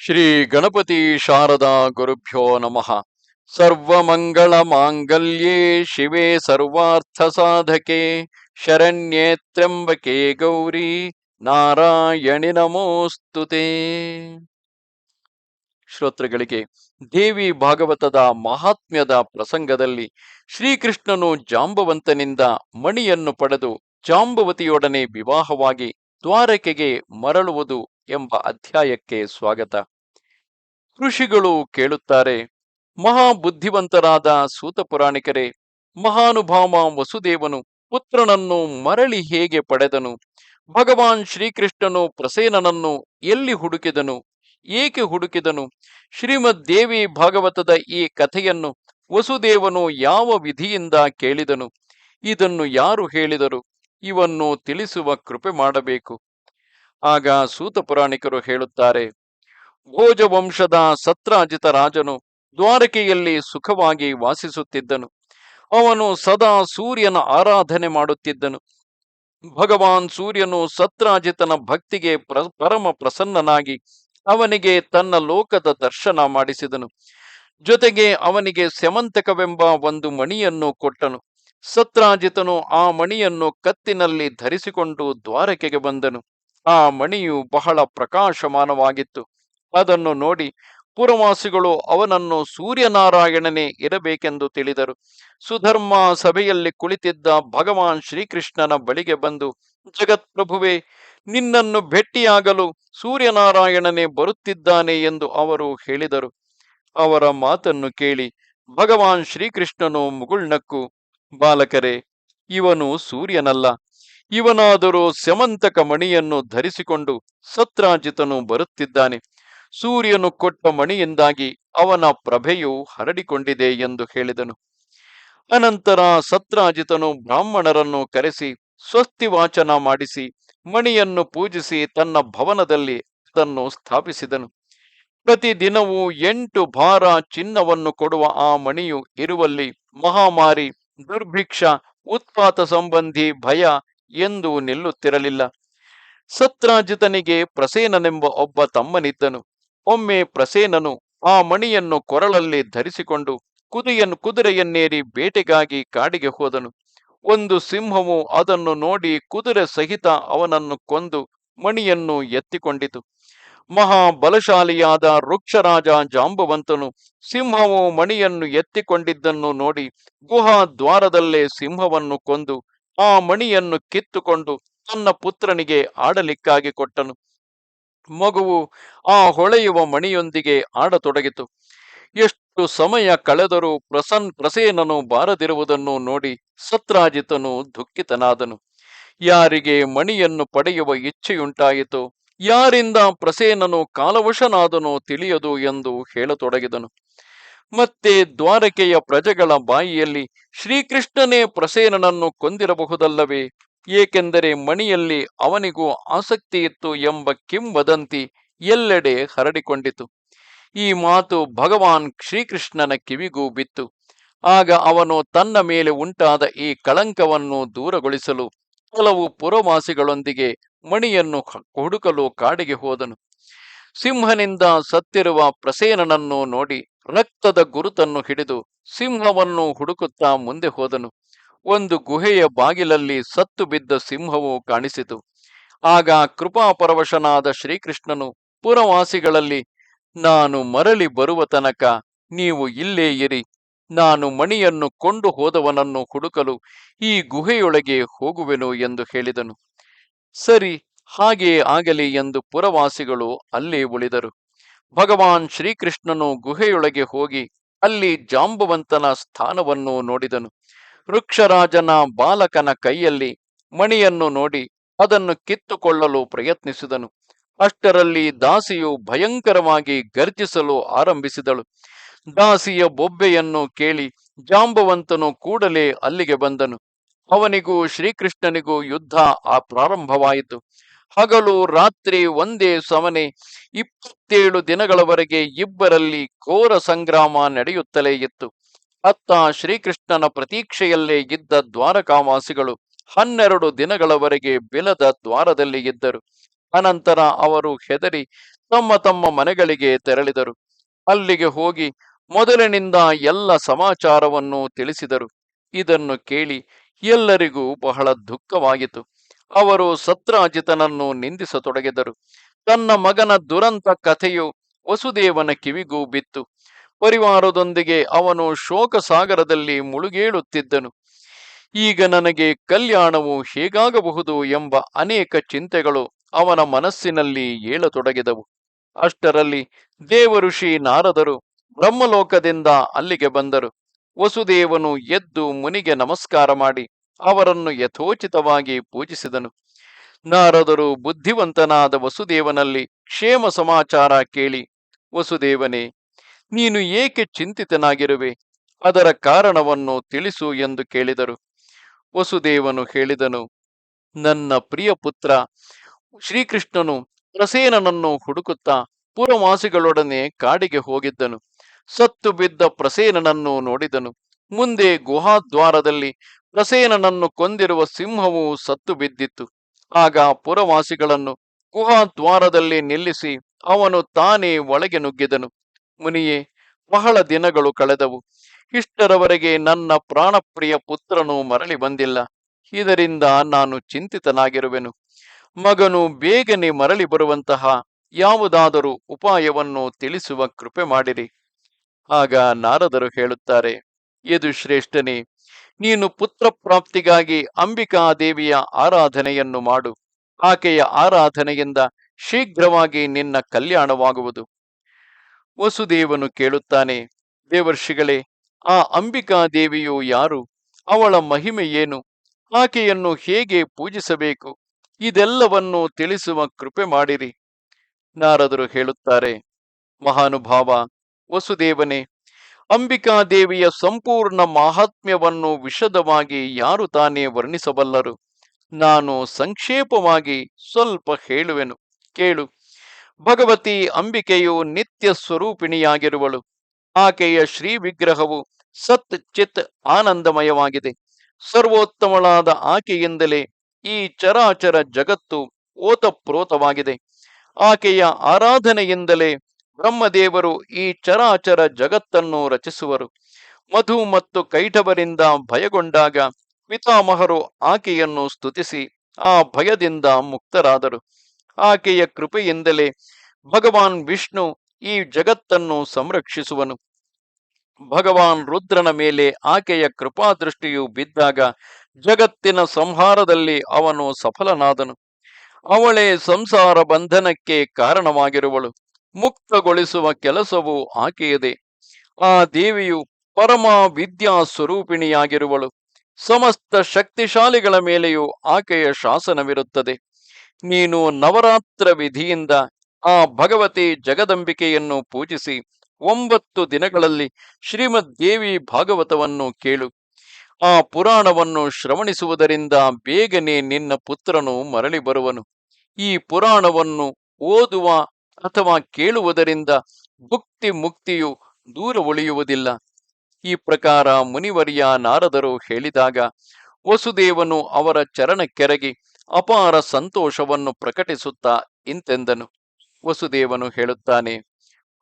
ಶ್ರೀ ಗಣಪತಿ ಶಾರದಾ ಗುರುಭ್ಯೋ ನಮಃ. ಸರ್ವಮಂಗಳ ಮಾಂಗಲ್ಯೇ ಶಿವೆ ಸರ್ವಾರ್ಥ ಸಾಧಕೆ. ಶರಣ್ಯೇ ತ್ರ್ಯಂಬಕೆ ಗೌರಿ ನಾರಾಯಣಿ ನಮೋಸ್ತುತೆ. ಶ್ರೋತೃಗಳಿಗೆ, ದೇವಿ ಭಾಗವತದ ಮಹಾತ್ಮ್ಯದ ಪ್ರಸಂಗದಲ್ಲಿ ಶ್ರೀಕೃಷ್ಣನು ಜಾಂಬವಂತನಿಂದ ಮಣಿಯನ್ನು ಪಡೆದು ಜಾಂಬವತಿಯೊಡನೆ ವಿವಾಹವಾಗಿ ದ್ವಾರಕೆಗೆ ಮರಳುವುದು ಎಂಬ ಅಧ್ಯಾಯಕ್ಕೆ ಸ್ವಾಗತ. ಋಷಿಗಳು ಕೇಳುತ್ತಾರೆ, ಮಹಾಬುದ್ಧಿವಂತರಾದ ಸೂತ ಪುರಾಣಿಕರೇ ಮಹಾನುಭಾವ ವಸುದೇವನು ಪುತ್ರನನ್ನು ಮರಳಿ ಹೇಗೆ ಪಡೆದನು? ಭಗವಾನ್ ಶ್ರೀಕೃಷ್ಣನು ಪ್ರಸೇನನನ್ನು ಎಲ್ಲಿ ಹುಡುಕಿದನು? ಏಕೆ ಹುಡುಕಿದನು? ಶ್ರೀಮದ್ ದೇವಿ ಭಾಗವತದ ಈ ಕಥೆಯನ್ನು ವಸುದೇವನು ಯಾವ ವಿಧಿಯಿಂದ ಕೇಳಿದನು? ಇದನ್ನು ಯಾರು ಹೇಳಿದರು? ಇವನ್ನು ತಿಳಿಸುವ ಕೃಪೆ ಮಾಡಬೇಕು. ಆಗ ಸೂತ ಪುರಾಣಿಕರು ಹೇಳುತ್ತಾರೆ, ಭೋಜ ವಂಶದ ಸತ್ರಾಜಿತ ರಾಜನು ದ್ವಾರಕೆಯಲ್ಲಿ ಸುಖವಾಗಿ ವಾಸಿಸುತ್ತಿದ್ದನು. ಅವನು ಸದಾ ಸೂರ್ಯನ ಆರಾಧನೆ ಮಾಡುತ್ತಿದ್ದನು. ಭಗವಾನ್ ಸೂರ್ಯನು ಸತ್ರಾಜಿತನ ಭಕ್ತಿಗೆ ಪ್ರ, ಪರಮ ಪ್ರಸನ್ನನಾಗಿ ಅವನಿಗೆ ತನ್ನ ಲೋಕದ ದರ್ಶನ ಮಾಡಿಸಿದನು. ಜೊತೆಗೆ ಅವನಿಗೆ ಸ್ಯಮಂತಕವೆಂಬ ಒಂದು ಮಣಿಯನ್ನು ಕೊಟ್ಟನು. ಸತ್ರಾಜಿತನು ಆ ಮಣಿಯನ್ನು ಕತ್ತಿನಲ್ಲಿ ಧರಿಸಿಕೊಂಡು ದ್ವಾರಕೆಗೆ ಬಂದನು. ಆ ಮಣಿಯು ಬಹಳ ಪ್ರಕಾಶಮಾನವಾಗಿತ್ತು. ಅದನ್ನು ನೋಡಿ ಪುರವಾಸಿಗಳು ಅವನನ್ನು ಸೂರ್ಯನಾರಾಯಣನೇ ಇರಬೇಕೆಂದು ತಿಳಿದರು. ಸುಧರ್ಮ ಸಭೆಯಲ್ಲಿ ಕುಳಿತಿದ್ದ ಭಗವಾನ್ ಶ್ರೀಕೃಷ್ಣನ ಬಳಿಗೆ ಬಂದು, ಜಗತ್ಪ್ರಭುವೆ, ನಿನ್ನನ್ನು ಭೇಟಿಯಾಗಲು ಸೂರ್ಯನಾರಾಯಣನೇ ಬರುತ್ತಿದ್ದಾನೆ ಎಂದು ಅವರು ಹೇಳಿದರು. ಅವರ ಮಾತನ್ನು ಕೇಳಿ ಭಗವಾನ್ ಶ್ರೀಕೃಷ್ಣನು ಮುಗುಳ್ನಕ್ಕು, ಬಾಲಕರೇ, ಇವನು ಸೂರ್ಯನಲ್ಲ. ಇವನಾದರೂ ಸ್ಯಮಂತಕ ಮಣಿಯನ್ನು ಧರಿಸಿಕೊಂಡು ಸತ್ರಾಜಿತನು ಬರುತ್ತಿದ್ದಾನೆ. ಸೂರ್ಯನು ಕೊಟ್ಟ ಮಣಿಯಿಂದಾಗಿ ಅವನ ಪ್ರಭೆಯು ಹರಡಿಕೊಂಡಿದೆ ಎಂದು ಹೇಳಿದನು. ಅನಂತರ ಸತ್ರಾಜಿತನು ಬ್ರಾಹ್ಮಣರನ್ನು ಕರೆಸಿ ಸ್ವಸ್ತಿ ವಾಚನ ಮಾಡಿಸಿ ಮಣಿಯನ್ನು ಪೂಜಿಸಿ ತನ್ನ ಭವನದಲ್ಲಿ ಅದನ್ನು ಸ್ಥಾಪಿಸಿದನು. ಪ್ರತಿದಿನವೂ ಎಂಟು ಭಾರ ಚಿನ್ನವನ್ನು ಕೊಡುವ ಆ ಮಣಿಯು ಇರುವಲ್ಲಿ ಮಹಾಮಾರಿ, ದುರ್ಭಿಕ್ಷ, ಉತ್ಪಾತ ಸಂಬಂಧಿ ಭಯ ಎಂದು ನಿಲ್ಲುತ್ತಿರಲಿಲ್ಲ. ಸತ್ರಾಜಿತನಿಗೆ ಪ್ರಸೇನನೆಂಬ ಒಬ್ಬ ತಮ್ಮನಿದ್ದನು. ಒಮ್ಮೆ ಪ್ರಸೇನನು ಆ ಮಣಿಯನ್ನು ಕೊರಳಲ್ಲಿ ಧರಿಸಿಕೊಂಡು ಕುದುರೆಯನ್ನು ಕುದುರೆಯನ್ನೇರಿ ಬೇಟೆಗಾಗಿ ಕಾಡಿಗೆ ಹೋದನು. ಒಂದು ಸಿಂಹವು ಅದನ್ನು ನೋಡಿ ಕುದುರೆ ಸಹಿತ ಅವನನ್ನು ಕೊಂದು ಮಣಿಯನ್ನು ಎತ್ತಿಕೊಂಡಿತು. ಮಹಾಬಲಶಾಲಿಯಾದ ವೃಕ್ಷರಾಜ ಜಾಂಬವಂತನು ಸಿಂಹವು ಮಣಿಯನ್ನು ಎತ್ತಿಕೊಂಡಿದ್ದನ್ನು ನೋಡಿ ಗುಹಾ ದ್ವಾರದಲ್ಲೇ ಸಿಂಹವನ್ನು ಕೊಂದು ಆ ಮಣಿಯನ್ನು ಕಿತ್ತುಕೊಂಡು ತನ್ನ ಪುತ್ರನಿಗೆ ಆಡಲಿಕ್ಕಾಗಿ ಕೊಟ್ಟನು. ಮಗುವು ಆ ಹೊಳೆಯುವ ಮಣಿಯೊಂದಿಗೆ ಆಡತೊಡಗಿತು. ಎಷ್ಟು ಸಮಯ ಕಳೆದರೂ ಪ್ರಸನ್ ಪ್ರಸೇನನು ಬಾರದಿರುವುದನ್ನು ನೋಡಿ ಸತ್ರಾಜಿತನು ದುಃಖಿತನಾದನು. ಯಾರಿಗೆ ಮಣಿಯನ್ನು ಪಡೆಯುವ ಇಚ್ಛೆಯುಂಟಾಯಿತು, ಯಾರಿಂದ ಪ್ರಸೇನನು ಕಾಲವಶನಾದನೋ ತಿಳಿಯದು ಎಂದು ಹೇಳತೊಡಗಿದನು. ಮತ್ತೆ ದ್ವಾರಕೆಯ ಪ್ರಜೆಗಳ ಬಾಯಿಯಲ್ಲಿ ಶ್ರೀಕೃಷ್ಣನೇ ಪ್ರಸೇನನನ್ನು ಕೊಂದಿರಬಹುದಲ್ಲವೇ? ಏಕೆಂದರೆ ಮಣಿಯಲ್ಲಿ ಅವನಿಗೂ ಆಸಕ್ತಿ ಇತ್ತು ಎಂಬ ಕಿಂವದಂತಿ ಎಲ್ಲೆಡೆ ಹರಡಿಕೊಂಡಿತು. ಈ ಮಾತು ಭಗವಾನ್ ಶ್ರೀಕೃಷ್ಣನ ಕಿವಿಗೂ ಬಿತ್ತು. ಆಗ ಅವನು ತನ್ನ ಮೇಲೆ ಉಂಟಾದ ಈ ಕಳಂಕವನ್ನು ದೂರಗೊಳಿಸಲು ಕೆಲವು ಪುರವಾಸಿಗಳೊಂದಿಗೆ ಮಣಿಯನ್ನು ಹುಡುಕಲು ಕಾಡಿಗೆ ಹೋದನು. ಸಿಂಹನಿಂದ ಸತ್ತಿರುವ ಪ್ರಸೇನನನ್ನು ನೋಡಿ ರಕ್ತದ ಗುರುತನ್ನು ಹಿಡಿದು ಸಿಂಹವನ್ನು ಹುಡುಕುತ್ತಾ ಮುಂದೆ ಹೋದನು. ಒಂದು ಗುಹೆಯ ಬಾಗಿಲಲ್ಲಿ ಸತ್ತು ಬಿದ್ದ ಸಿಂಹವು ಕಾಣಿಸಿತು. ಆಗ ಕೃಪಾಪರವಶನಾದ ಶ್ರೀಕೃಷ್ಣನು, ಪುರವಾಸಿಗಳಲ್ಲಿ ನಾನು ಮರಳಿ ಬರುವ ತನಕ ನೀವು ಇಲ್ಲೇ ಇರಿ. ನಾನು ಮಣಿಯನ್ನು ಕೊಂಡು ಹೋದವನನ್ನು ಹುಡುಕಲು ಈ ಗುಹೆಯೊಳಗೆ ಹೋಗುವೆನು ಎಂದು ಹೇಳಿದನು. ಸರಿ ಹಾಗೆ ಆಗಲಿ ಎಂದು ಪುರವಾಸಿಗಳು ಅಲ್ಲಿ ಉಳಿದರು. ಭಗವಾನ್ ಶ್ರೀಕೃಷ್ಣನು ಗುಹೆಯೊಳಗೆ ಹೋಗಿ ಅಲ್ಲಿ ಜಾಂಬವಂತನ ಸ್ಥಾನವನ್ನು ನೋಡಿದನು. ವೃಕ್ಷರಾಜನ ಬಾಲಕನ ಕೈಯಲ್ಲಿ ಮಣಿಯನ್ನು ನೋಡಿ ಅದನ್ನು ಕಿತ್ತುಕೊಳ್ಳಲು ಪ್ರಯತ್ನಿಸಿದನು. ಅಷ್ಟರಲ್ಲಿ ದಾಸಿಯು ಭಯಂಕರವಾಗಿ ಗರ್ಜಿಸಲು ಆರಂಭಿಸಿದಳು. ದಾಸಿಯ ಬೊಬ್ಬೆಯನ್ನು ಕೇಳಿ ಜಾಂಬವಂತನು ಕೂಡಲೇ ಅಲ್ಲಿಗೆ ಬಂದನು. ಅವನಿಗೂ ಶ್ರೀಕೃಷ್ಣನಿಗೂ ಯುದ್ಧ ಆ ಪ್ರಾರಂಭವಾಯಿತು. ಹಗಲು ರಾತ್ರಿ ಒಂದೇ ಸಮನೆ ಇಪ್ಪತ್ತೇಳು ದಿನಗಳವರೆಗೆ ಇಬ್ಬರಲ್ಲಿ ಘೋರ ಸಂಗ್ರಾಮ ನಡೆಯುತ್ತಲೇ ಇತ್ತು. ಅತ್ತ ಶ್ರೀಕೃಷ್ಣನ ಪ್ರತೀಕ್ಷೆಯಲ್ಲೇ ಇದ್ದ ದ್ವಾರಕಾವಾಸಿಗಳು ಹನ್ನೆರಡು ದಿನಗಳವರೆಗೆ ಬಿಲದ ದ್ವಾರದಲ್ಲಿ ಇದ್ದರು. ಅನಂತರ ಅವರು ಹೆದರಿ ತಮ್ಮ ತಮ್ಮ ಮನೆಗಳಿಗೆ ತೆರಳಿದರು. ಅಲ್ಲಿಗೆ ಹೋಗಿ ಮೊದಲಿನಿಂದ ಎಲ್ಲ ಸಮಾಚಾರವನ್ನು ತಿಳಿಸಿದರು. ಇದನ್ನು ಕೇಳಿ ಎಲ್ಲರಿಗೂ ಬಹಳ ದುಃಖವಾಯಿತು ಅವರು ಸತ್ರಾಜಿತನನ್ನು ನಿಂದಿಸತೊಡಗಿದರು. ತನ್ನ ಮಗನ ದುರಂತ ಕಥೆಯು ವಸುದೇವನ ಕಿವಿಗೂ ಬಿತ್ತು. ಪರಿವಾರದೊಂದಿಗೆ ಅವನು ಶೋಕ ಸಾಗರದಲ್ಲಿ ಮುಳುಗೇಳುತ್ತಿದ್ದನು. ಈಗ ನನಗೆ ಕಲ್ಯಾಣವು ಹೇಗಾಗಬಹುದು ಎಂಬ ಅನೇಕ ಚಿಂತೆಗಳು ಅವನ ಮನಸ್ಸಿನಲ್ಲಿ ಏಳತೊಡಗಿದವು. ಅಷ್ಟರಲ್ಲಿ ದೇವಋಷಿ ನಾರದರು ಬ್ರಹ್ಮಲೋಕದಿಂದ ಅಲ್ಲಿಗೆ ಬಂದರು. ವಸುದೇವನು ಎದ್ದು ಮುನಿಗೆ ನಮಸ್ಕಾರ ಮಾಡಿ ಅವರನ್ನು ಯಥೋಚಿತವಾಗಿ ಪೂಜಿಸಿದನು. ನಾರದರು ಬುದ್ಧಿವಂತನಾದ ವಸುದೇವನಲ್ಲಿ ಕ್ಷೇಮ ಸಮಾಚಾರ ಕೇಳಿ, ವಸುದೇವನೇ, ನೀನು ಏಕೆ ಚಿಂತಿತನಾಗಿರುವೆ? ಅದರ ಕಾರಣವನ್ನು ತಿಳಿಸು ಎಂದು ಕೇಳಿದರು. ವಸುದೇವನು ಹೇಳಿದನು, ನನ್ನ ಪ್ರಿಯ ಪುತ್ರ, ಶ್ರೀಕೃಷ್ಣನು ಪ್ರಸೇನನನ್ನು ಹುಡುಕುತ್ತಾ ಪುರವಾಸಿಗಳೊಡನೆ ಕಾಡಿಗೆ ಹೋಗಿದ್ದನು. ಸತ್ತು ಬಿದ್ದ ಪ್ರಸೇನನನ್ನು ನೋಡಿದನು. ಮುಂದೆ ಗುಹಾದ್ವಾರದಲ್ಲಿ ಪ್ರಸೇನನನ್ನು ಕೊಂದಿರುವ ಸಿಂಹವು ಸತ್ತು ಬಿದ್ದಿತ್ತು. ಆಗ ಪುರವಾಸಿಗಳನ್ನು ಗುಹಾದ್ವಾರದಲ್ಲಿ ನಿಲ್ಲಿಸಿ ಅವನು ತಾನೇ ಒಳಗೆ ನುಗ್ಗಿದನು. ಮುನಿಯೇ, ಬಹಳ ದಿನಗಳು ಕಳೆದವು. ಇಷ್ಟರವರೆಗೆ ನನ್ನ ಪ್ರಾಣಪ್ರಿಯ ಪುತ್ರನು ಮರಳಿ ಬಂದಿಲ್ಲ. ಇದರಿಂದ ನಾನು ಚಿಂತಿತನಾಗಿರುವೆನು. ಮಗನು ಬೇಗನೆ ಮರಳಿ ಬರುವಂತಹ ಯಾವುದಾದರೂ ಉಪಾಯವನ್ನು ತಿಳಿಸುವ ಕೃಪೆ ಮಾಡಿರಿ. ಆಗ ನಾರದರು ಹೇಳುತ್ತಾರೆ ಇದು ಶ್ರೇಷ್ಠನೇ ನೀನು ಪುತ್ರ ಪ್ರಾಪ್ತಿಗಾಗಿ ಅಂಬಿಕಾ ದೇವಿಯ ಆರಾಧನೆಯನ್ನು ಮಾಡು. ಆಕೆಯ ಆರಾಧನೆಯಿಂದ ಶೀಘ್ರವಾಗಿ ನಿನ್ನ ಕಲ್ಯಾಣವಾಗುವುದು. ವಸುದೇವನು ಕೇಳುತ್ತಾನೆ, ದೇವರ್ಷಿಗಳೇ, ಆ ಅಂಬಿಕಾ ದೇವಿಯು ಯಾರು? ಅವಳ ಮಹಿಮೆ ಏನು? ಆಕೆಯನ್ನು ಹೇಗೆ ಪೂಜಿಸಬೇಕು? ಇದೆಲ್ಲವನ್ನು ತಿಳಿಸುವ ಕೃಪೆ ಮಾಡಿರಿ. ನಾರದರು ಹೇಳುತ್ತಾರೆ, ಮಹಾನುಭಾವ, ವಸುದೇವನೇ ಅಂಬಿಕಾದೇವಿಯ ಸಂಪೂರ್ಣ ಮಾಹಾತ್ಮ್ಯವನ್ನು ವಿಶದವಾಗಿ ಯಾರು ತಾನೇ ವರ್ಣಿಸಬಲ್ಲರು? ನಾನು ಸಂಕ್ಷೇಪವಾಗಿ ಸ್ವಲ್ಪ ಹೇಳುವೆನು. ಕೇಳು. ಭಗವತಿ ಅಂಬಿಕೆಯು ನಿತ್ಯ ಸ್ವರೂಪಿಣಿಯಾಗಿರುವಳು. ಆಕೆಯ ಶ್ರೀ ವಿಗ್ರಹವು ಸತ್ ಚಿತ್ ಆನಂದಮಯವಾಗಿದೆ. ಸರ್ವೋತ್ತಮಳಾದ ಆಕೆಯಿಂದಲೇ ಈ ಚರಾಚರ ಜಗತ್ತು ಓತಪ್ರೋತವಾಗಿದೆ. ಆಕೆಯ ಆರಾಧನೆಯಿಂದಲೇ ಬ್ರಹ್ಮದೇವರು ಈ ಚರಾಚರ ಜಗತ್ತನ್ನು ರಚಿಸುವರು. ಮಧು ಮತ್ತು ಕೈಟವರಿಂದ ಭಯಗೊಂಡಾಗ ಪಿತಾಮಹರು ಆಕೆಯನ್ನು ಸ್ತುತಿಸಿ ಆ ಭಯದಿಂದ ಮುಕ್ತರಾದರು. ಆಕೆಯ ಕೃಪೆಯಿಂದಲೇ ಭಗವಾನ್ ವಿಷ್ಣು ಈ ಜಗತ್ತನ್ನು ಸಂರಕ್ಷಿಸುವನು. ಭಗವಾನ್ ರುದ್ರನ ಮೇಲೆ ಆಕೆಯ ಕೃಪಾದೃಷ್ಟಿಯು ಬಿದ್ದಾಗ ಜಗತ್ತಿನ ಸಂಹಾರದಲ್ಲಿ ಅವನು ಸಫಲನಾದನು. ಅವಳೇ ಸಂಸಾರ ಬಂಧನಕ್ಕೆ ಕಾರಣವಾಗಿರುವಳು. ಮುಕ್ತಗೊಳಿಸುವ ಕೆಲಸವು ಆಕೆಯದೆ. ಆ ದೇವಿಯು ಪರಮ ವಿದ್ಯಾ ಸ್ವರೂಪಿಣಿಯಾಗಿರುವಳು ಸಮಸ್ತ ಶಕ್ತಿಶಾಲಿಗಳ ಮೇಲೆಯೂ ಆಕೆಯ ಶಾಸನವಿರುತ್ತದೆ. ನೀನು ನವರಾತ್ರ ವಿಧಿಯಿಂದ ಆ ಭಗವತಿ ಜಗದಂಬಿಕೆಯನ್ನು ಪೂಜಿಸಿ ಒಂಬತ್ತು ದಿನಗಳಲ್ಲಿ ಶ್ರೀಮದ್ ದೇವಿ ಭಾಗವತವನ್ನು ಕೇಳು. ಆ ಪುರಾಣವನ್ನು ಶ್ರವಣಿಸುವುದರಿಂದ ಬೇಗನೆ ನಿನ್ನ ಪುತ್ರನು ಮರಳಿ ಬರುವನು. ಈ ಪುರಾಣವನ್ನು ಓದುವ ಅಥವಾ ಕೇಳುವುದರಿಂದ ಭುಕ್ತಿ ಮುಕ್ತಿಯು ದೂರ ಉಳಿಯುವುದಿಲ್ಲ. ಈ ಪ್ರಕಾರ ಮುನಿವರಿಯ ನಾರದರು ಹೇಳಿದಾಗ, ವಸುದೇವನು ಅವರ ಚರಣ ಚರಣಕ್ಕೆರಗಿ ಅಪಾರ ಸಂತೋಷವನ್ನು ಪ್ರಕಟಿಸುತ್ತಾ ಇಂತೆಂದನು. ವಸುದೇವನು ಹೇಳುತ್ತಾನೆ,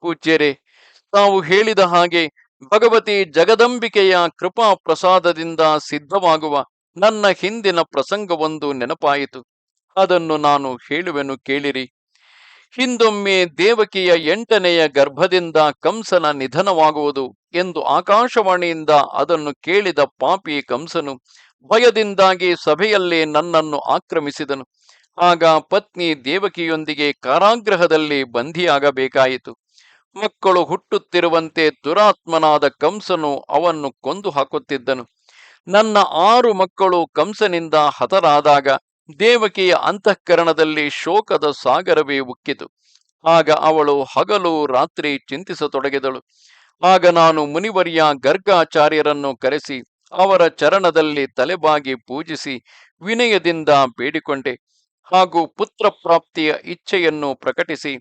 ಪೂಜ್ಯರೆ, ತಾವು ಹೇಳಿದ ಹಾಗೆ ಭಗವತಿ ಜಗದಂಬಿಕೆಯ ಕೃಪಾ ಪ್ರಸಾದದಿಂದ ಸಿದ್ಧವಾಗುವ ನನ್ನ ಹಿಂದಿನ ಪ್ರಸಂಗವೊಂದು ನೆನಪಾಯಿತು. ಅದನ್ನು ನಾನು ಹೇಳುವೆನು ಕೇಳಿರಿ. ಹಿಂದೊಮ್ಮೆ ದೇವಕಿಯ ಎಂಟನೆಯ ಗರ್ಭದಿಂದ ಕಂಸನ ನಿಧನವಾಗುವುದು ಎಂದು ಆಕಾಶವಾಣಿಯಿಂದ ಅದನ್ನು ಕೇಳಿದ ಪಾಪಿ ಕಂಸನು ಭಯದಿಂದಾಗಿ ಸಭೆಯಲ್ಲೇ ನನ್ನನ್ನು ಆಕ್ರಮಿಸಿದನು. ಆಗ ಪತ್ನಿ ದೇವಕಿಯೊಂದಿಗೆ ಕಾರಾಗ್ರಹದಲ್ಲಿ ಬಂಧಿಯಾಗಬೇಕಾಯಿತು. ಮಕ್ಕಳು ಹುಟ್ಟುತ್ತಿರುವಂತೆ ದುರಾತ್ಮನಾದ ಕಂಸನು ಅವನ್ನು ಕೊಂದು ಹಾಕುತ್ತಿದ್ದನು. ನನ್ನ ಆರು ಮಕ್ಕಳು ಕಂಸನಿಂದ ಹತರಾದಾಗ ದೇವಕಿಯ ಅಂತಃಕರಣದಲ್ಲಿ ಶೋಕದ ಸಾಗರವೇ ಉಕ್ಕಿತು. ಆಗ ಅವಳು ಹಗಲು ರಾತ್ರಿ ಚಿಂತಿಸತೊಡಗಿದಳು. ಆಗ ನಾನು ಮುನಿವರಿಯ ಗರ್ಗಾಚಾರ್ಯರನ್ನು ಕರೆಸಿ ಅವರ ಚರಣದಲ್ಲಿ ತಲೆಬಾಗಿ ಪೂಜಿಸಿ ವಿನಯದಿಂದ ಬೇಡಿಕೊಂಡೆ. ಹಾಗೂ ಪುತ್ರ ಪ್ರಾಪ್ತಿಯ ಇಚ್ಛೆಯನ್ನು ಪ್ರಕಟಿಸಿ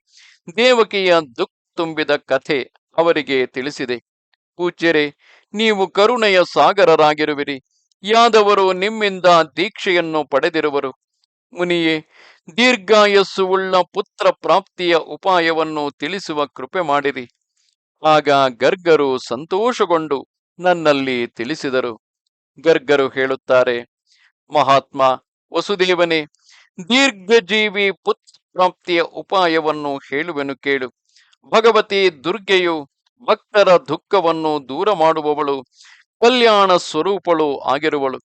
ದೇವಕಿಯ ದುಃಖ ತುಂಬಿದ ಕಥೆ ಅವರಿಗೆ ತಿಳಿಸಿದೆ. ಪೂಜ್ಯರೆ, ನೀವು ಕರುಣೆಯ ಸಾಗರರಾಗಿರುವಿರಿ. ಯಾದವರು ನಿಮ್ಮಿಂದ ದೀಕ್ಷೆಯನ್ನು ಪಡೆದಿರುವರು. ಮುನಿಯೇ ದೀರ್ಘಾಯಸ್ಸುವುಳ್ಳ ಪುತ್ರ ಪ್ರಾಪ್ತಿಯ ಉಪಾಯವನ್ನು ತಿಳಿಸುವ ಕೃಪೆ ಮಾಡಿರಿ. ಆಗ ಗರ್ಗರು ಸಂತೋಷಗೊಂಡು ನನ್ನಲ್ಲಿ ತಿಳಿಸಿದರು. ಗರ್ಗರು ಹೇಳುತ್ತಾರೆ, ಮಹಾತ್ಮ, ವಸುದೇವನೇ, ದೀರ್ಘಜೀವಿ ಪುತ್ರ ಪ್ರಾಪ್ತಿಯ ಉಪಾಯವನ್ನು ಹೇಳುವೆನು ಕೇಳು. ಭಗವತಿ ದುರ್ಗೆಯು ಭಕ್ತರ ದುಃಖವನ್ನು ದೂರ ಮಾಡುವವಳು. ಕಲ್ಯಾಣ ಸ್ವರೂಪಳು ಆಗಿರುವಳು.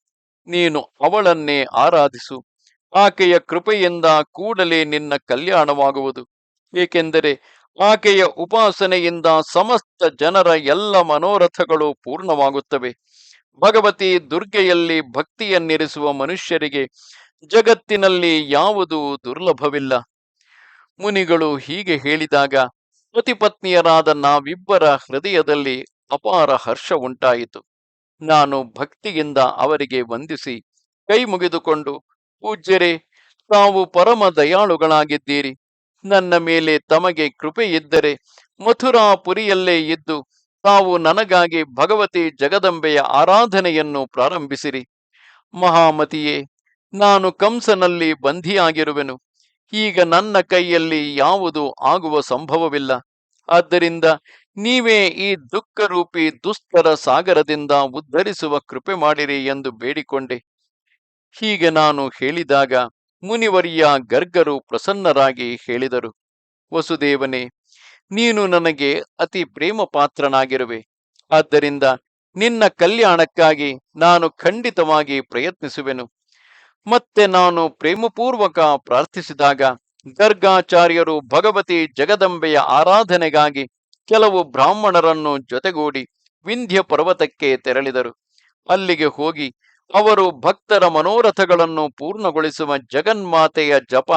ನೀನು ಅವಳನ್ನೇ ಆರಾಧಿಸು. ಆಕೆಯ ಕೃಪೆಯಿಂದ ಕೂಡಲೇ ನಿನ್ನ ಕಲ್ಯಾಣವಾಗುವುದು. ಏಕೆಂದರೆ ಆಕೆಯ ಉಪಾಸನೆಯಿಂದ ಸಮಸ್ತ ಜನರ ಎಲ್ಲ ಮನೋರಥಗಳು ಪೂರ್ಣವಾಗುತ್ತವೆ. ಭಗವತಿ ದುರ್ಗೆಯಲ್ಲಿ ಭಕ್ತಿಯನ್ನಿರಿಸುವ ಮನುಷ್ಯರಿಗೆ ಜಗತ್ತಿನಲ್ಲಿ ಯಾವುದು ದುರ್ಲಭವಿಲ್ಲ. ಮುನಿಗಳು ಹೀಗೆ ಹೇಳಿದಾಗ ಪತಿಪತ್ನಿಯರಾದ ನಾವಿಬ್ಬರ ಹೃದಯದಲ್ಲಿ ಅಪಾರ ಹರ್ಷ ಉಂಟಾಯಿತು. ನಾನು ಭಕ್ತಿಯಿಂದ ಅವರಿಗೆ ವಂದಿಸಿ ಕೈ ಮುಗಿದುಕೊಂಡು, ಪೂಜ್ಯರೇ, ತಾವು ಪರಮ ದಯಾಳುಗಳಾಗಿದ್ದೀರಿ. ನನ್ನ ಮೇಲೆ ತಮಗೆ ಕೃಪೆ ಇದ್ದರೆ ಮಥುರಾಪುರಿಯಲ್ಲೇ ಇದ್ದು ತಾವು ನನಗಾಗಿ ಭಗವತಿ ಜಗದಂಬೆಯ ಆರಾಧನೆಯನ್ನು ಪ್ರಾರಂಭಿಸಿರಿ. ಮಹಾಮತಿಯೇ, ನಾನು ಕಂಸನಲ್ಲಿ ಬಂಧಿಯಾಗಿರುವೆನು. ಈಗ ನನ್ನ ಕೈಯಲ್ಲಿ ಯಾವುದು ಆಗುವ ಸಂಭವವಿಲ್ಲ. ಆದ್ದರಿಂದ ನೀವೇ ಈ ದುಃಖರೂಪಿ ದುಸ್ತರ ಸಾಗರದಿಂದ ಉದ್ಧರಿಸುವ ಕೃಪೆ ಮಾಡಿರಿ ಎಂದು ಬೇಡಿಕೊಂಡೆ. ಹೀಗೆ ನಾನು ಹೇಳಿದಾಗ ಮುನಿವರಿಯ ಗರ್ಗರು ಪ್ರಸನ್ನರಾಗಿ ಹೇಳಿದರು. ವಸುದೇವನೇ, ನೀನು ನನಗೆ ಅತಿ ಪ್ರೇಮ ಪಾತ್ರನಾಗಿರುವೆ ಆದ್ದರಿಂದ ನಿನ್ನ ಕಲ್ಯಾಣಕ್ಕಾಗಿ ನಾನು ಖಂಡಿತವಾಗಿ ಪ್ರಯತ್ನಿಸುವೆನು. ಮತ್ತೆ ನಾನು ಪ್ರೇಮಪೂರ್ವಕ ಪ್ರಾರ್ಥಿಸಿದಾಗ ಗರ್ಗಾಚಾರ್ಯರು ಭಗವತಿ ಜಗದಂಬೆಯ ಆರಾಧನೆಗಾಗಿ ಕೆಲವು ಬ್ರಾಹ್ಮಣರನ್ನು ಜೊತೆಗೂಡಿ ವಿಂಧ್ಯ ಪರ್ವತಕ್ಕೆ ತೆರಳಿದರು. ಅಲ್ಲಿಗೆ ಹೋಗಿ ಅವರು ಭಕ್ತರ ಮನೋರಥಗಳನ್ನು ಪೂರ್ಣಗೊಳಿಸುವ ಜಗನ್ಮಾತೆಯ ಜಪ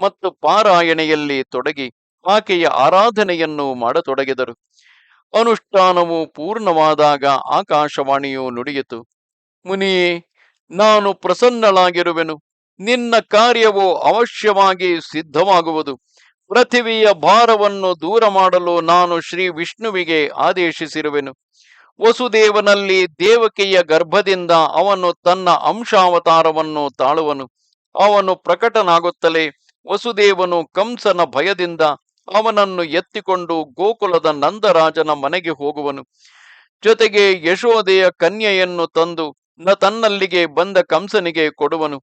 ಮತ್ತು ಪಾರಾಯಣೆಯಲ್ಲಿ ತೊಡಗಿ ಆಕೆಯ ಆರಾಧನೆಯನ್ನು ಮಾಡತೊಡಗಿದರು. ಅನುಷ್ಠಾನವು ಪೂರ್ಣವಾದಾಗ ಆಕಾಶವಾಣಿಯು ನುಡಿಯಿತು. ಮುನಿಯೇ, ನಾನು ಪ್ರಸನ್ನಳಾಗಿರುವೆನು. ನಿನ್ನ ಕಾರ್ಯವು ಅವಶ್ಯವಾಗಿ ಸಿದ್ಧವಾಗುವುದು. ಪೃಥಿವಿಯ ಭಾರವನ್ನು ದೂರ ಮಾಡಲು ನಾನು ಶ್ರೀ ವಿಷ್ಣುವಿಗೆ ಆದೇಶಿಸಿರುವೆನು. ವಸುದೇವನಲ್ಲಿ ದೇವಕಿಯ ಗರ್ಭದಿಂದ ಅವನು ತನ್ನ ಅಂಶಾವತಾರವನ್ನು ತಾಳುವನು. ಅವನು ಪ್ರಕಟನಾಗುತ್ತಲೇ ವಸುದೇವನು ಕಂಸನ ಭಯದಿಂದ ಅವನನ್ನು ಎತ್ತಿಕೊಂಡು ಗೋಕುಲದ ನಂದರಾಜನ ಮನೆಗೆ ಹೋಗುವನು. ಜೊತೆಗೆ ಯಶೋದೆಯ ಕನ್ಯೆಯನ್ನು ತಂದು ನ ತನ್ನಲ್ಲಿಗೆ ಬಂದ ಕಂಸನಿಗೆ ಕೊಡುವನು.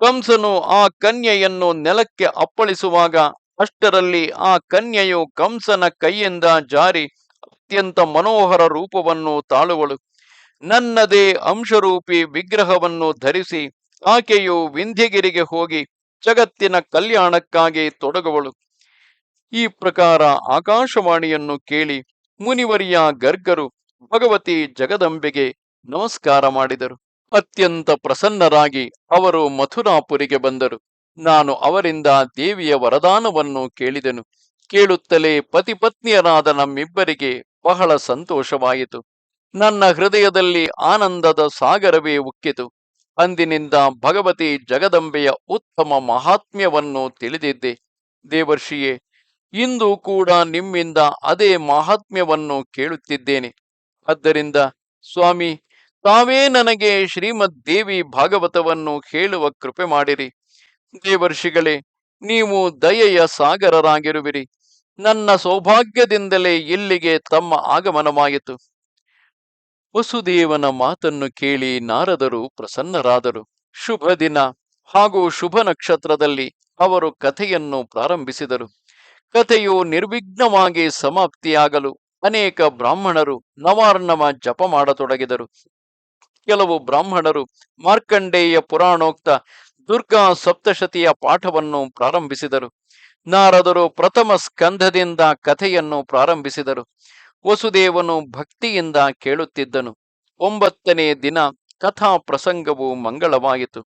ಕಂಸನು ಆ ಕನ್ಯೆಯನ್ನು ನೆಲಕ್ಕೆ ಅಪ್ಪಳಿಸುವಾಗ ಅಷ್ಟರಲ್ಲಿ ಆ ಕನ್ಯೆಯು ಕಂಸನ ಕೈಯಿಂದ ಜಾರಿ ಅತ್ಯಂತ ಮನೋಹರ ರೂಪವನ್ನು ತಾಳುವಳು. ನನ್ನದೇ ಅಂಶರೂಪಿ ವಿಗ್ರಹವನ್ನು ಧರಿಸಿ ಆಕೆಯು ವಿಂಧ್ಯಗಿರಿಗೆ ಹೋಗಿ ಜಗತ್ತಿನ ಕಲ್ಯಾಣಕ್ಕಾಗಿ ತೊಡಗುವಳು. ಈ ಪ್ರಕಾರ ಆಕಾಶವಾಣಿಯನ್ನು ಕೇಳಿ ಮುನಿವರಿಯ ಗರ್ಗರು ಭಗವತಿ ಜಗದಂಬೆಗೆ ನಮಸ್ಕಾರ ಮಾಡಿದರು. ಅತ್ಯಂತ ಪ್ರಸನ್ನರಾಗಿ ಅವರು ಮಥುರಾಪುರಿಗೆ ಬಂದರು. ನಾನು ಅವರಿಂದ ದೇವಿಯ ವರದಾನವನ್ನು ಕೇಳಿದೆನು. ಕೇಳುತ್ತಲೇ ಪತಿಪತ್ನಿಯರಾದ ನಮ್ಮಿಬ್ಬರಿಗೆ ಬಹಳ ಸಂತೋಷವಾಯಿತು. ನನ್ನ ಹೃದಯದಲ್ಲಿ ಆನಂದದ ಸಾಗರವೇ ಉಕ್ಕಿತು. ಅಂದಿನಿಂದ ಭಗವತಿ ಜಗದಂಬೆಯ ಉತ್ತಮ ಮಹಾತ್ಮ್ಯವನ್ನು ತಿಳಿದಿದ್ದೆ. ದೇವರ್ಷಿಯೇ, ಇಂದು ಕೂಡ ನಿಮ್ಮಿಂದ ಅದೇ ಮಹಾತ್ಮ್ಯವನ್ನು ಕೇಳುತ್ತಿದ್ದೇನೆ. ಆದ್ದರಿಂದ ಸ್ವಾಮಿ, ತಾವೇ ನನಗೆ ಶ್ರೀಮದ್ ದೇವಿ ಭಾಗವತವನ್ನು ಹೇಳುವ ಕೃಪೆ ಮಾಡಿರಿ. ದೇವರ್ಷಿಗಳೇ, ನೀವು ದಯೆಯ ಸಾಗರರಾಗಿರುವಿರಿ. ನನ್ನ ಸೌಭಾಗ್ಯದಿಂದಲೇ ಇಲ್ಲಿಗೆ ತಮ್ಮ ಆಗಮನವಾಯಿತು. ವಸುದೇವನ ಮಾತನ್ನು ಕೇಳಿ ನಾರದರು ಪ್ರಸನ್ನರಾದರು. ಶುಭ ದಿನ ಹಾಗೂ ಶುಭ ನಕ್ಷತ್ರದಲ್ಲಿ ಅವರು ಕಥೆಯನ್ನು ಪ್ರಾರಂಭಿಸಿದರು. ಕಥೆಯು ನಿರ್ವಿಘ್ನವಾಗಿ ಸಮಾಪ್ತಿಯಾಗಲು ಅನೇಕ ಬ್ರಾಹ್ಮಣರು ನವಾರ್ಣವ ಜಪ ಮಾಡತೊಡಗಿದರು. ಕೆಲವು ಬ್ರಾಹ್ಮಣರು ಮಾರ್ಕಂಡೇಯ ಪುರಾಣೋಕ್ತ ದುರ್ಗಾ ಸಪ್ತಶತಿಯ ಪಾಠವನ್ನು ಪ್ರಾರಂಭಿಸಿದರು. ನಾರದರು ಪ್ರಥಮ ಸ್ಕಂಧದಿಂದ ಕಥೆಯನ್ನು ಪ್ರಾರಂಭಿಸಿದರು. ವಸುದೇವನು ಭಕ್ತಿಯಿಂದ ಕೇಳುತ್ತಿದ್ದನು. ಒಂಬತ್ತನೇ ದಿನ ಕಥಾ ಪ್ರಸಂಗವು ಮಂಗಳವಾಯಿತು.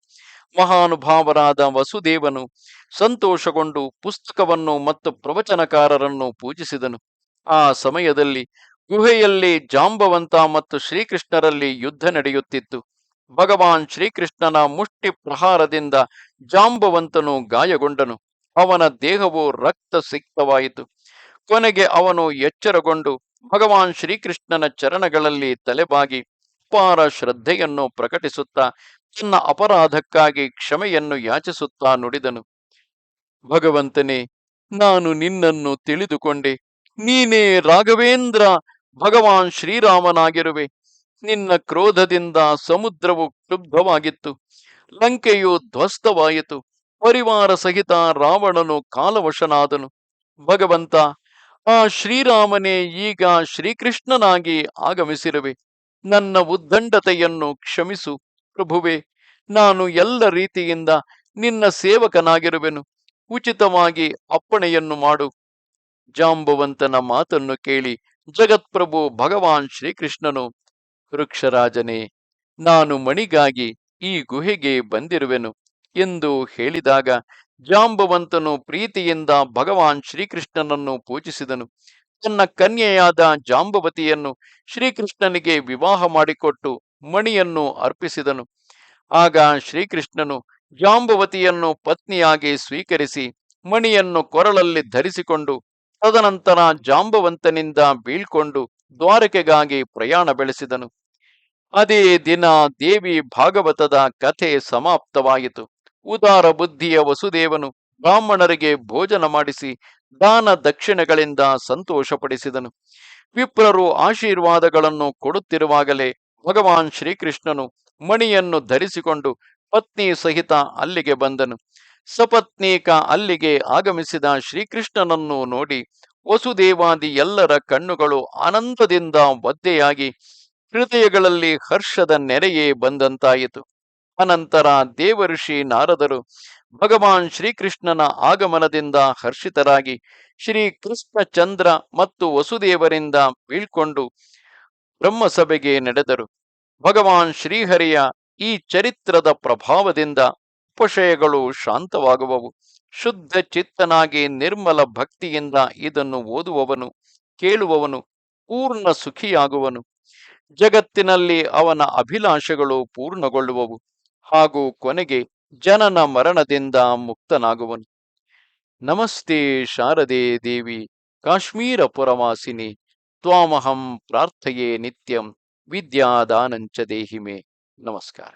ಮಹಾನುಭಾವರಾದ ವಸುದೇವನು ಸಂತೋಷಗೊಂಡು ಪುಸ್ತಕವನ್ನು ಮತ್ತು ಪ್ರವಚನಕಾರರನ್ನು ಪೂಜಿಸಿದನು. ಆ ಸಮಯದಲ್ಲಿ ಗುಹೆಯಲ್ಲಿ ಜಾಂಬವಂತ ಮತ್ತು ಶ್ರೀಕೃಷ್ಣರಲ್ಲಿ ಯುದ್ಧ ನಡೆಯುತ್ತಿತ್ತು. ಭಗವಾನ್ ಶ್ರೀಕೃಷ್ಣನ ಮುಷ್ಟಿ ಪ್ರಹಾರದಿಂದ ಜಾಂಬವಂತನು ಗಾಯಗೊಂಡನು. ಅವನ ದೇಹವು ರಕ್ತ ಸಿಕ್ತವಾಯಿತು. ಕೊನೆಗೆ ಅವನು ಎಚ್ಚರಗೊಂಡು ಭಗವಾನ್ ಶ್ರೀಕೃಷ್ಣನ ಚರಣಗಳಲ್ಲಿ ತಲೆಬಾಗಿ ಅಪಾರ ಶ್ರದ್ಧೆಯನ್ನು ಪ್ರಕಟಿಸುತ್ತಾ ತನ್ನ ಅಪರಾಧಕ್ಕಾಗಿ ಕ್ಷಮೆಯನ್ನು ಯಾಚಿಸುತ್ತಾ ನುಡಿದನು. ಭಗವಂತನೇ, ನಾನು ನಿನ್ನನ್ನು ತಿಳಿದುಕೊಂಡೆ. ನೀನೇ ರಾಘವೇಂದ್ರ ಭಗವಾನ್ ಶ್ರೀರಾಮನಾಗಿರುವೆ. ನಿನ್ನ ಕ್ರೋಧದಿಂದ ಸಮುದ್ರವು ಕ್ಷುಬ್ಧವಾಗಿತ್ತು, ಲಂಕೆಯು ಧ್ವಸ್ತವಾಯಿತು, ಪರಿವಾರ ಸಹಿತ ರಾವಣನು ಕಾಲವಶನಾದನು. ಭಗವಂತ, ಆ ಶ್ರೀರಾಮನೇ ಈಗ ಶ್ರೀಕೃಷ್ಣನಾಗಿ ಆಗಮಿಸಿರುವೆ, ನನ್ನ ಉದ್ದಂಡತೆಯನ್ನು ಕ್ಷಮಿಸು ಪ್ರಭುವೆ, ನಾನು ಎಲ್ಲ ರೀತಿಯಿಂದ ನಿನ್ನ ಸೇವಕನಾಗಿರುವೆನು, ಉಚಿತವಾಗಿ ಅಪ್ಪಣೆಯನ್ನು ಮಾಡು. ಜಾಂಬವಂತನ ಮಾತನ್ನು ಕೇಳಿ ಜಗತ್ಪ್ರಭು ಭಗವಾನ್ ಶ್ರೀಕೃಷ್ಣನು ವೃಕ್ಷರಾಜನೇ, ನಾನು ಮಣಿಗಾಗಿ ಈ ಗುಹೆಗೆ ಬಂದಿರುವೆನು ಎಂದು ಹೇಳಿದಾಗ ಜಾಂಬವಂತನು ಪ್ರೀತಿಯಿಂದ ಭಗವಾನ್ ಶ್ರೀಕೃಷ್ಣನನ್ನು ಪೂಜಿಸಿದನು. ತನ್ನ ಕನ್ಯೆಯಾದ ಜಾಂಬವತಿಯನ್ನು ಶ್ರೀಕೃಷ್ಣನಿಗೆ ವಿವಾಹ ಮಾಡಿಕೊಟ್ಟು ಮಣಿಯನ್ನು ಅರ್ಪಿಸಿದನು. ಆಗ ಶ್ರೀಕೃಷ್ಣನು ಜಾಂಬವತಿಯನ್ನು ಪತ್ನಿಯಾಗಿ ಸ್ವೀಕರಿಸಿ ಮಣಿಯನ್ನು ಕೊರಳಲ್ಲಿ ಧರಿಸಿಕೊಂಡು ತದನಂತರ ಜಾಂಬವಂತನಿಂದ ಬೀಳ್ಕೊಂಡು ದ್ವಾರಕೆಗಾಗಿ ಪ್ರಯಾಣ ಬೆಳೆಸಿದನು. ಅದೇ ದಿನ ದೇವಿ ಭಾಗವತದ ಕಥೆ ಸಮಾಪ್ತವಾಯಿತು. ಉದಾರ ಬುದ್ಧಿಯ ವಸುದೇವನು ಬ್ರಾಹ್ಮಣರಿಗೆ ಭೋಜನ ಮಾಡಿಸಿ ದಾನ ದಕ್ಷಿಣೆಗಳಿಂದ ಸಂತೋಷಪಡಿಸಿದನು. ವಿಪ್ರರು ಆಶೀರ್ವಾದಗಳನ್ನು ಕೊಡುತ್ತಿರುವಾಗಲೇ ಭಗವಾನ್ ಶ್ರೀಕೃಷ್ಣನು ಮಣಿಯನ್ನು ಧರಿಸಿಕೊಂಡು ಪತ್ನಿ ಸಹಿತ ಅಲ್ಲಿಗೆ ಬಂದನು. ಸಪತ್ನೀಕ ಅಲ್ಲಿಗೆ ಆಗಮಿಸಿದ ಶ್ರೀಕೃಷ್ಣನನ್ನು ನೋಡಿ ವಸುದೇವಾದಿ ಎಲ್ಲರ ಕಣ್ಣುಗಳು ಆನಂದದಿಂದ ಒದ್ದೆಯಾಗಿ ಹೃದಯಗಳಲ್ಲಿ ಹರ್ಷದ ನೆರೆಯೇ ಬಂದಂತಾಯಿತು. ಅನಂತರ ದೇವಋಷಿ ನಾರದರು ಭಗವಾನ್ ಶ್ರೀಕೃಷ್ಣನ ಆಗಮನದಿಂದ ಹರ್ಷಿತರಾಗಿ ಶ್ರೀ ಕೃಷ್ಣಚಂದ್ರ ಮತ್ತು ವಸುದೇವರಿಂದ ಬೀಳ್ಕೊಂಡು ಬ್ರಹ್ಮಸಭೆಗೆ ನಡೆದರು. ಭಗವಾನ್ ಶ್ರೀಹರಿಯ ಈ ಚರಿತ್ರದ ಪ್ರಭಾವದಿಂದ ಉಪಶಯಗಳು ಶಾಂತವಾಗುವವು. ಶುದ್ಧ ಚಿತ್ತನಾಗಿ ನಿರ್ಮಲ ಭಕ್ತಿಯಿಂದ ಇದನ್ನು ಓದುವವನು, ಕೇಳುವವನು, ಪೂರ್ಣ ಸುಖಿಯಾಗುವನು. ಜಗತ್ತಿನಲ್ಲಿ ಅವನ ಅಭಿಲಾಷೆಗಳು ಪೂರ್ಣಗೊಳ್ಳುವವು ಹಾಗೂ ಕೊನೆಗೆ ಜನನ ಮರಣದಿಂದ ಮುಕ್ತನಾಗುವನು. ನಮಸ್ತೆ ಶಾರದೆ ದೇವಿ, ಕಾಶ್ಮೀರ ಪುರವಾಸಿನಿ, ತ್ವಾಮಹಂ ಪ್ರಾರ್ಥೆಯೇ ನಿತ್ಯಂ ವಿದ್ಯಾದಾನಂಚ ದೇಹಿಮೆ. ನಮಸ್ಕಾರ.